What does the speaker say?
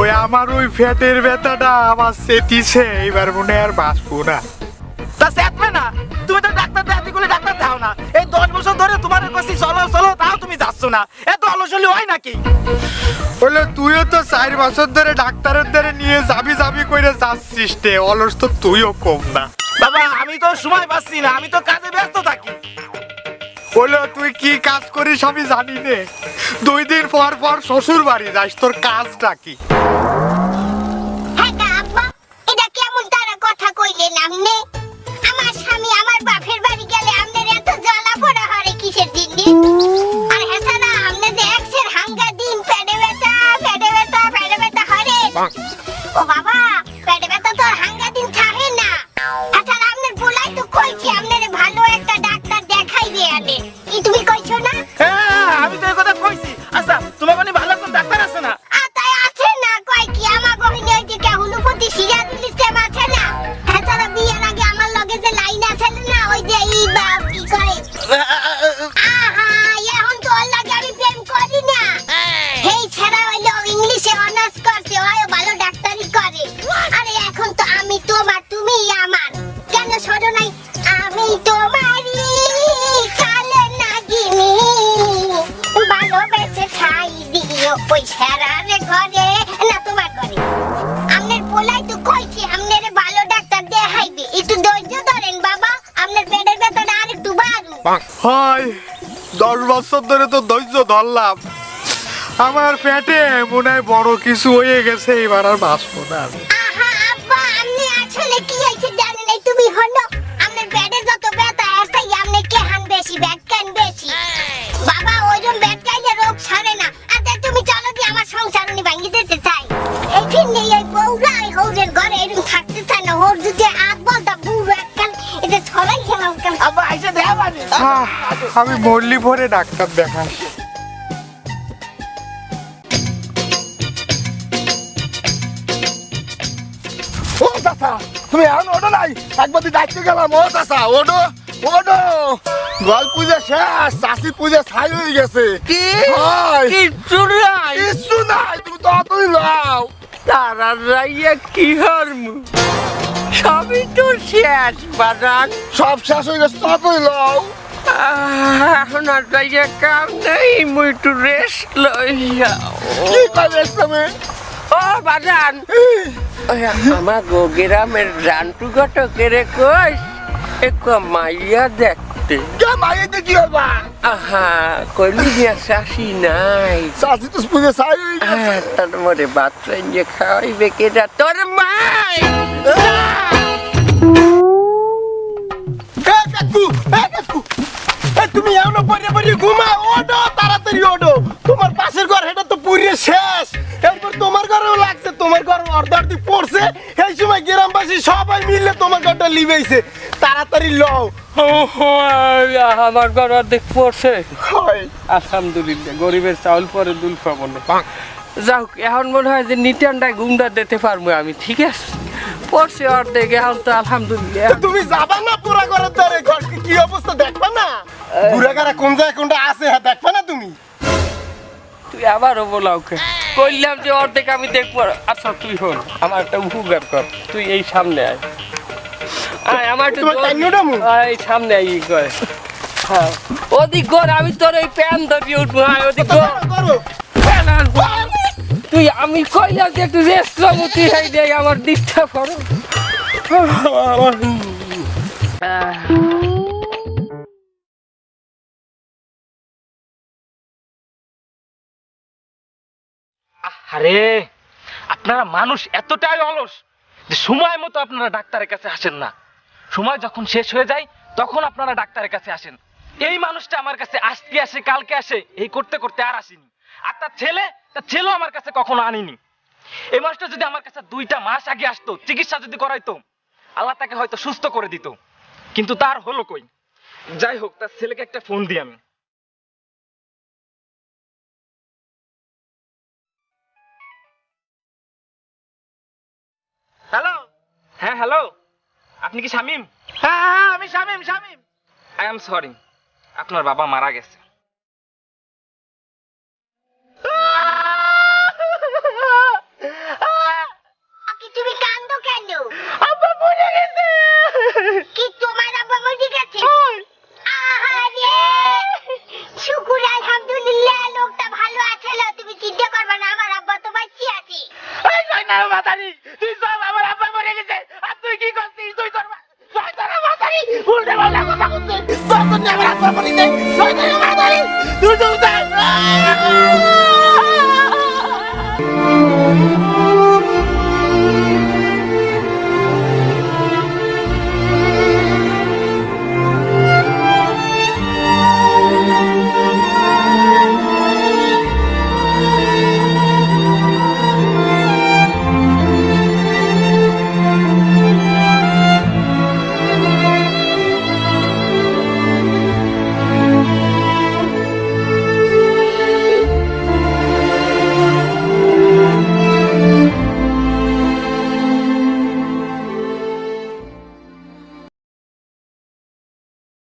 ওই আমার ওই ফ্যাটের ব্যথাটা আমার সেটিছে এইবার মনে আর বাঁচবো না। তা সেটবে না? তুমি তো ডাক্তার দেখাতে গেলে ডাক্তার দাও না। এই দশ বছর ধরে তোমার কাছে চলো চলো তাও তুমি যাচ্ছ না। এত অলসলি হয় নাকি? বলে তুইও তো চার বছর ধরে ডাক্তারের ধরে নিয়ে যাবি যাবি করে যাচ্ছিস রে অলস তো তুইও কম না। বাবা আমি তো সময় পাচ্ছি না আমি তো কাজে ব্যস্ত থাকি। বলে, তুই কি কাজ করিস আমি জানি নে। দুই দিন পর পর শ্বশুর বাড়ি যাস, তোর কাজটা কি? হয়, দশ বছর ধরে তো ধৈর্য ধরলাম আমার পেটে মনে হয় বড় কিছু হয়ে গেছে, এবার আর বাঁচবো না আমি। আমি মরলি ভরে ডাক্তার দেখাই। ও চাচা তুমি এখন ওঠো নাই? একবার ডাকতে গেলাম। ও চাচা ওঠো ওঠো। গল পূজা শেষ চাষি পূজা ছাই হয়ে গেছে। কি। কিচ্ছু নাই। কিচ্ছু নাই তুমি তাড়াতাড়ি লাও। তারা রাইয়া কি হরমু সবই তো শেষ বাজান। সব শেষ হয়ে গেছে তাড়াতাড়ি লাও। এখন আর রাইয়া কাম নেই মুই একটু রেস্ট লইয়া কি করবে তুমি? ও বাজান। আমার গ্রামের ঘটকের কই এক মাইয়া দেখতে। কি হবা আহা কইলি দিয়া শাসি নাই। চাষি তো পূজা আহ, তোর মরে বাচ্চা খাওয়াইবে কেটা তোর মাই! কাকু কাকু। তুমি এমন পরে পরে ঘুমা ওঠো তাড়াতাড়ি ওঠো তোমার পাশের ঘর এটা তো পুরিয়ে শেষ। এরপর তোমার ঘরেও লাগছে তোমার ঘর অর্ধ অর্ধি পড়ছে। এই সময় গ্রামবাসী সবাই মিলে তোমার ঘরটা লিবেছে তাড়াতাড়ি লও। আমার ঘর অর্ধেক পড়ছে। আলহামদুলিল্লাহ গরিবের চাউল পরে দুল পাবো না। যাও এখন মনে হয় যে নিটানটায় গুমটা দিতে পারব আমি ঠিক আছে? পড়ছে অর্ধেক এখন তো আলহামদুলিল্লাহ। তুমি যাবা না পুরা ঘরের দ্বারে? ঘর কি অবস্থা দেখবা না? কোন জায়গায় কোনটা আছে হ্যাঁ দেখবা না তুমি? তুই আবারও বলা ওকে কইলাম যে অর্ধেক আমি দেখব। আচ্ছা তুই হল আমার একটা উপকার কর। তুই এই সামনে আয়। আয় আমার একটু এই সামনে আয় করে হ্যাঁ। ওদিক কর আমি তোর এই প্যান ধরিয়ে উঠবো। আয় ওদিক। তুই আমি কইলাম যে একটু রেস্ট করব তুই এই দেখ আমার ডিস্টার্ব করো। আরে, আপনারা মানুষ এতটাই অলস যে সময় মতো আপনারা ডাক্তারের কাছে আসেন না। সময় যখন শেষ হয়ে যায়, তখন আপনারা ডাক্তারের কাছে আসেন। এই মানুষটা আমার কাছে আজকে আসে, কালকে আসে, এই করতে করতে আর আসেনি। আর তার ছেলে, তার ছেলেও আমার কাছে কখনো আনিনি। এই মানুষটা যদি আমার কাছে দুইটা মাস আগে আসতো, চিকিৎসা যদি করাইতো, আল্লাহ তাকে হয়তো সুস্থ করে দিত। কিন্তু তার হলো কই? যাই হোক, তার ছেলেকে একটা ফোন দিই আমি। হ্যালো? হ্যাঁ হ্যালো? আপনি কি শামিম? হ্যাঁ, হ্যাঁ, হ্যাঁ, আমি Shamim Shamim. I am sorry আপনার বাবা মারা গেছে। লোকটা ভালো আছে তুমি চিন্তা করবে না আমার আব্বা তো বাঁচিয়ে আছে। উল্টে পাল্টা কথা করছে তোর জন্য আমার আত্মা পরিচয় তুই তুমি